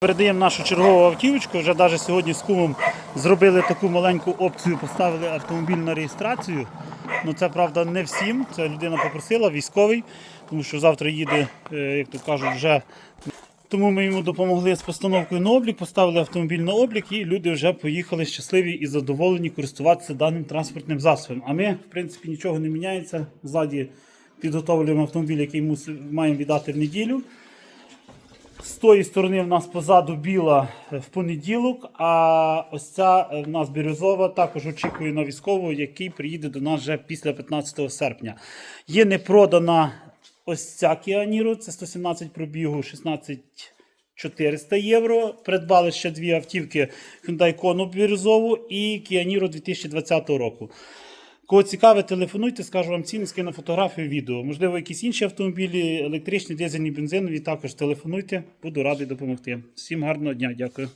Передаємо нашу чергову автівочку. Вже навіть сьогодні з кумом зробили таку маленьку опцію, поставили автомобіль на реєстрацію. Ну це правда не всім. Це людина попросила, військовий, тому що завтра їде, е, як то кажуть, вже. Тому ми йому допомогли з постановкою на облік, поставили автомобіль на облік, і люди вже поїхали щасливі і задоволені користуватися даним транспортним засобом. А ми, в принципі, нічого не міняється. Ззаді підготовлюємо автомобіль, який маємо віддати в неділю. З тої сторони в нас позаду біла е, в понеділок, а ось ця е, в нас бірюзова також очікує на військового, який приїде до нас вже після 15 серпня. Є не продана ось ця Niro, це 117 пробігу, 16 400 євро. Придбали ще дві автівки Hyundai Kona бірюзову і Niro 2020 року. Кого цікаве, телефонуйте, скажу вам ціни, скину фотографію, відео. Можливо, якісь інші автомобілі, електричні, дизельні, бензинові, також телефонуйте, буду радий допомогти. Всім гарного дня, дякую.